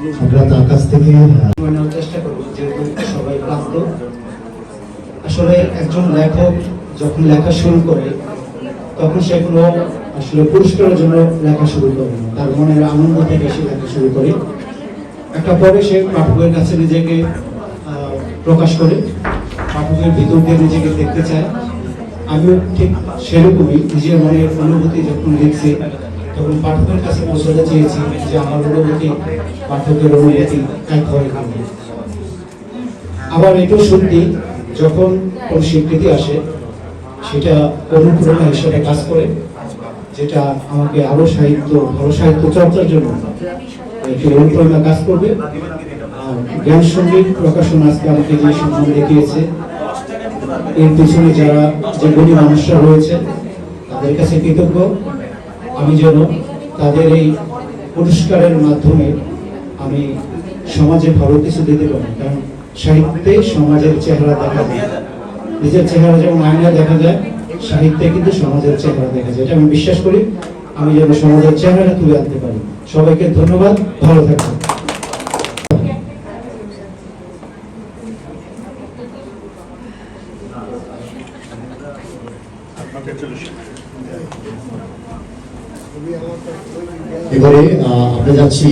আমরা কাছ থেকে চেষ্টা সবাই আসলে একজন লেখক যখন লেখা শুরু করে, তখন সে কোনো আসলে পুরস্কারের জন্য লেখা শুরু করে তার মনের আনন্দ থেকে সে লেখা শুরু করে। একটা পরে সে পাঠকের কাছে নিজেকে প্রকাশ করে, পাঠকের ভিতর দিয়ে নিজেকে দেখতে চায়। আমিও ঠিক সেরকমই নিজের মনের অনুভূতি যখন লিখছি তখন পাঠকের কাছে পৌঁছাতে চেয়েছি যে আমার অনুভূতি পাঠকের অনুভূতি এক হয় কিনা। আবার এটাও সত্যি, যখন কোন স্বীকৃতি আসে, সেটা অনুপ্রেরণা হিসেবে কাজ করে, যেটা আমাকে আরও সাহিত্য ভালো সাহিত্য চর্চার জন্য একটি অনুপ্রেরণা কাজ করবে জ্ঞান সংগীত প্রকাশন আজকে আমাকে যে সম্মান দেখিয়েছে, এর পিছনে যারা যে গরিব মানুষরা রয়েছে, তাদের কাছে কৃতজ্ঞ আমি যেন তাদের এই পুরস্কারের মাধ্যমে আমি সমাজে ভালো কিছু দিতে পারি। কারণ সাহিত্যে সমাজের চেহারা দেখা যায়। নিজের চেহারা যেমন আয়না দেখা যায়, সাহিত্যে কিন্তু সমাজের চেহারা দেখা যায়। এটা আমি বিশ্বাস করি। আমি যেন সমাজের চেহারাটা তুলে আনতে পারি। সবাইকে ধন্যবাদ। ভালো থাকবেন। এবারে আমরা যাচ্ছি